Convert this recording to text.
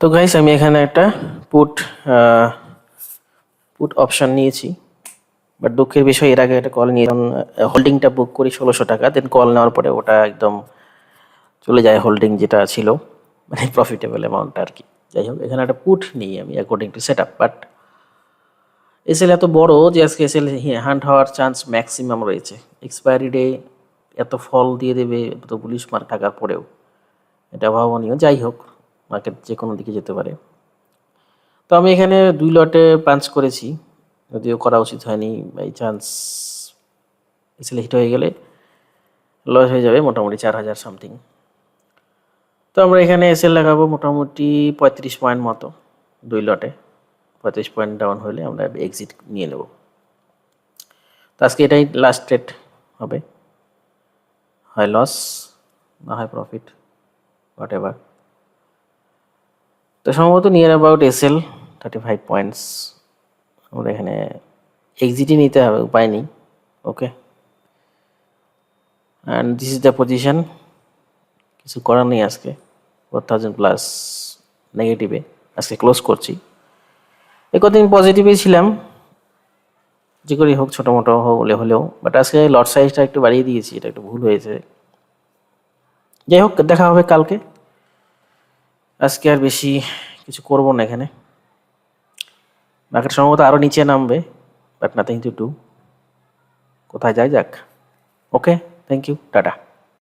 তো গাইস আমি এখানে একটা পুট পুট অপশন নিয়েছি বাট দুঃখের বিষয়, এর আগে একটা কল নিয়ে হোল্ডিংটা বুক করি ষোলোশো টাকা দেন কল নেওয়ার পরে ওটা একদম চলে যায় হোল্ডিং যেটা ছিল মানে প্রফিটেবল অ্যামাউন্ট আর কি। যাই হোক, এখানে একটা পুট নিই আমি according to set up but SL এত বড় যে আজকে এসএল হ্যান্ড হওয়ার চান্স ম্যাক্সিমাম রয়েছে। এক্সপায়ারি ডে এত ফল দিয়ে দেবে তো পুলিশ মার টাকার পরেও। এটা ভাবনীয়, যাই হোক। মার্কেট যে কোনো দিকে যেতে পারে। তো আমি এখানে দুই লটে পাঞ্চ করেছি, যদিও করা উচিত হয়নি, বাই চান্স এসএল হিট হয়ে গেলে লস হয়ে যাবে, মোটামুটি চার হাজার সামথিং। তো আমরা এখানে এসএল লাগাবো মোটামুটি পঁয়ত্রিশ পয়েন্ট মতো, দুই লটে। পঁয়ত্রিশ পয়েন্ট ডাউন হলে আমরা এক্সিট নিয়ে নেব। তো আজকে এটাই লাস্ট ট্রেড হবে। হয় লস না হয় প্রফিট হোয়াট এভার তো সম্ভবত near about SL thirty five points আমরা এখানে এক্সিটই নিতে হবে, উপায় নেই okay and this is the position কিছু করার নেই আজকে ফোর থাউজেন্ড প্লাস নেগেটিভে আজকে ক্লোজ করছি। এ কদিন পজিটিভই ছিলাম, যে করেই হোক, ছোটো মোটো হলে হলেও বাট আজকে লট সাইজটা একটু বাড়িয়ে দিয়েছি, এটা একটু ভুল হয়েছে। যাই হোক, দেখা হবে কালকে। আজকে আর বেশি কিছু করব না এখানে। মার্কেট সম্ভবত আরও নিচে নামবে বাট নাথিং টু। ডু কোথায় যায় যাক। Okay thank you tata.